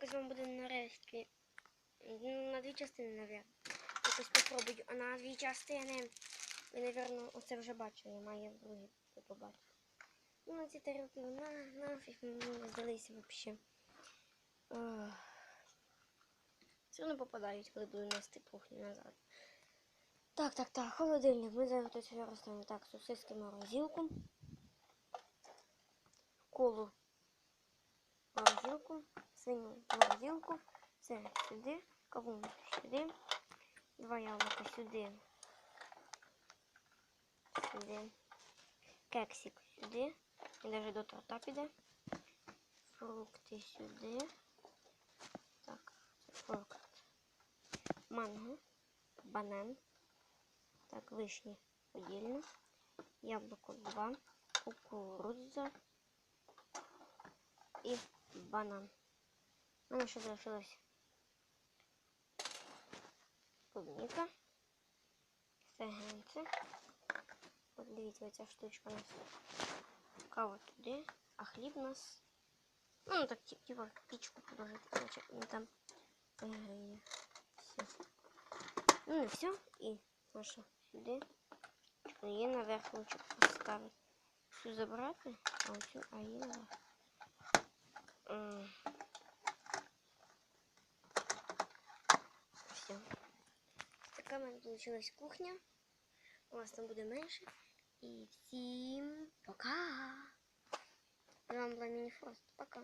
якось вам буде нарешті. Ну, на дві частини, навіть. Якось попробую. А на дві частини. Ви, напевно, оце вже бачили, має ви побачите. Ну, ці тарілки, на, нафіг мені не здалися взагалі. Все одно попадають, коли буду нести кухню назад. Так, так, так, холодильник. Ми зараз тут розставимо. Так, сосиски морозилку. Колу морозилку, свиню морозилку. Це сюди, кавун сюди. Два яблука сюди. Сюди. Кексик сюди. І навіть до торта піде. Фрукти сюди. Так, фрукт. Манго. Банан. Так, вишні отдельно. Яблуко 2. Кукурудза. І банан. У мене ще залишилось клубніка. Сегенце. От дивіться, оця штучка у нас. Кава туди, а хліб у нас. Ну, так, ті- типа пічку положити. Короче, він там виграє. Все. Ну і все. І наша сюди. Її наверх лучше поставити. Цю забрати, а оцю, а її наверх. М. Все. Така в мене вийшла кухня. У вас там буде менше. І всім пока! З вами була Мініфрост. Пока.